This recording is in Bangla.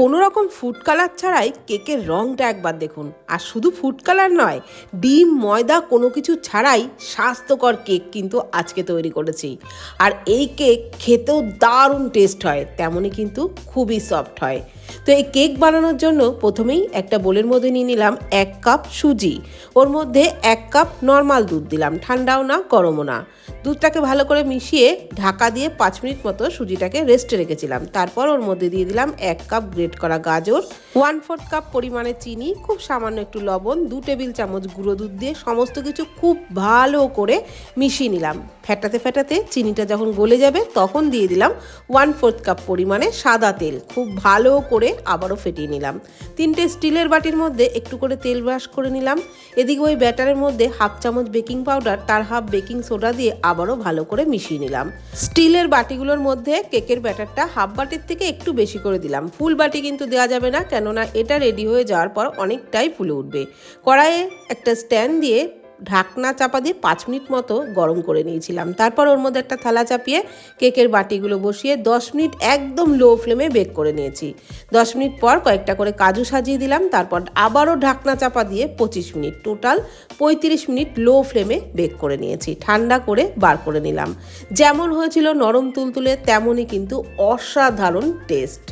কোনো রকম ফুড কালার ছাড়াই কেকের রংটা একবার দেখুন। আর শুধু ফুড কালার নয়, ডিম, ময়দা, কোনো কিছু ছাড়াই স্বাস্থ্যকর কেক কিন্তু আজকে তৈরি করেছি। আর এই কেক খেতেও দারুণ টেস্ট হয়, তেমনই কিন্তু খুবই সফট হয়। তো এই কেক বানানোর জন্য প্রথমেই একটা বোলের মধ্যে নিয়ে নিলাম এক কাপ সুজি। ওর মধ্যে এক কাপ নর্মাল দুধ দিলাম, ঠান্ডাও না, গরমও না। দুধটাকে ভালো করে মিশিয়ে ঢাকা দিয়ে পাঁচ মিনিট মতো সুজিটাকে রেস্টে রেখেছিলাম। তারপর ওর মধ্যে দিয়ে দিলাম এক কাপ গ্রেট করা গাজর ওয়ান ফোর্থ কাপ পরিমাণে চিনি, খুব সামান্য একটু লবণ, দু টেবিল চামচ গুঁড়ো দুধ দিয়ে সমস্ত কিছু খুব ভালো করে মিশিয়ে নিলাম। ফেটাতে ফেটাতে চিনিটা যখন গলে যাবে, তখন দিয়ে দিলাম ওয়ান ফোর্থ কাপ পরিমাণে সাদা তেল। খুব ভালো করে আবারও ফেটিয়ে নিলাম। তিনটে স্টিলের বাটির মধ্যে একটু করে তেল ব্রাশ করে নিলাম। এদিকে ওই ব্যাটারের মধ্যে হাফ চামচ বেকিং পাউডার, তার হাফ বেকিং সোডা দিয়ে আবারও ভালো করে মিশিয়ে নিলাম। স্টিলের বাটিগুলোর মধ্যে কেকের ব্যাটারটা হাফ বাটির থেকে একটু বেশি করে দিলাম। ফুল বাটি কিন্তু দেওয়া যাবে না, কেননা এটা রেডি হয়ে যাওয়ার পর অনেকটাই ফুলে উঠবে। কড়াইয়ে একটা স্ট্যান্ড দিয়ে ঢাকনা চাপা দিয়ে পাঁচ মিনিট মতো গরম করে নিয়েছিলাম। তারপর ওর মধ্যে একটা থালা চাপিয়ে কেকের বাটিগুলো বসিয়ে দশ মিনিট একদম লো ফ্লেমে বেক করে নিয়েছি। দশ মিনিট পর কয়েকটা করে কাজু সাজিয়ে দিলাম, তারপর আবারও ঢাকনা চাপা দিয়ে পঁচিশ মিনিট টোটাল পঁয়ত্রিশ মিনিট লো ফ্লেমে বেক করে নিয়েছি। ঠান্ডা করে বার করে নিলাম। যেমন হয়েছিল নরম তুলতুলে, তেমনই কিন্তু অসাধারণ টেস্ট